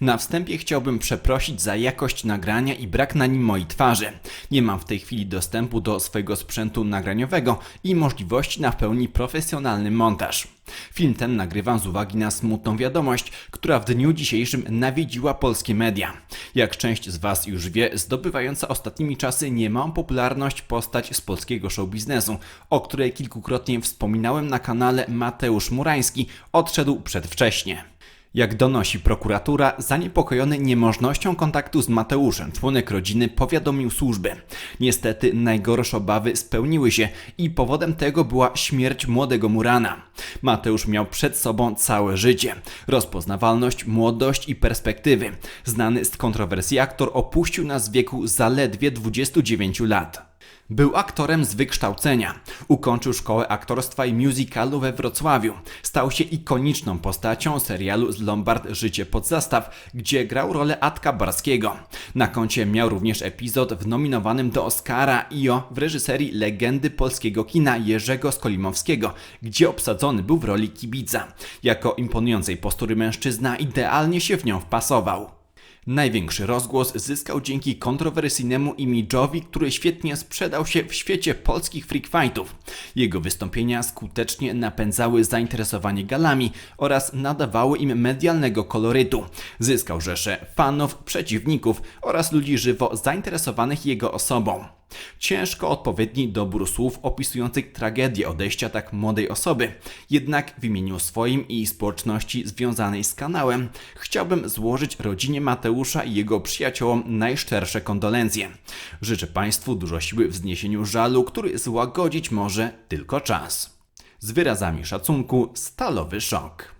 Na wstępie chciałbym przeprosić za jakość nagrania i brak na nim mojej twarzy. Nie mam w tej chwili dostępu do swojego sprzętu nagraniowego i możliwości na w pełni profesjonalny montaż. Film ten nagrywam z uwagi na smutną wiadomość, która w dniu dzisiejszym nawiedziła polskie media. Jak część z Was już wie, zdobywająca ostatnimi czasy niemałą popularność postać z polskiego show biznesu, o której kilkukrotnie wspominałem na kanale Mateusz Murański, odszedł przedwcześnie. Jak donosi prokuratura, zaniepokojony niemożnością kontaktu z Mateuszem, członek rodziny powiadomił służby. Niestety najgorsze obawy spełniły się i powodem tego była śmierć młodego Murana. Mateusz miał przed sobą całe życie. Rozpoznawalność, młodość i perspektywy. Znany z kontrowersji aktor opuścił nas w wieku zaledwie 29 lat. Był aktorem z wykształcenia. Ukończył szkołę aktorstwa i musicalu we Wrocławiu. Stał się ikoniczną postacią serialu z Lombard Życie pod zastaw, gdzie grał rolę Atka Barskiego. Na koncie miał również epizod w nominowanym do Oscara IO w reżyserii legendy polskiego kina Jerzego Skolimowskiego, gdzie obsadzony był w roli kibica. Jako imponującej postury mężczyzna idealnie się w nią wpasował. Największy rozgłos zyskał dzięki kontrowersyjnemu imidżowi, który świetnie sprzedał się w świecie polskich freak fightów. Jego wystąpienia skutecznie napędzały zainteresowanie galami oraz nadawały im medialnego kolorytu. Zyskał rzesze fanów, przeciwników oraz ludzi żywo zainteresowanych jego osobą. Ciężko odpowiedni dobór słów opisujących tragedię odejścia tak młodej osoby. Jednak w imieniu swoim i społeczności związanej z kanałem chciałbym złożyć rodzinie Mateusza i jego przyjaciołom najszczersze kondolencje. Życzę Państwu dużo siły w zniesieniu żalu, który złagodzić może tylko czas. Z wyrazami szacunku, stalowy szok.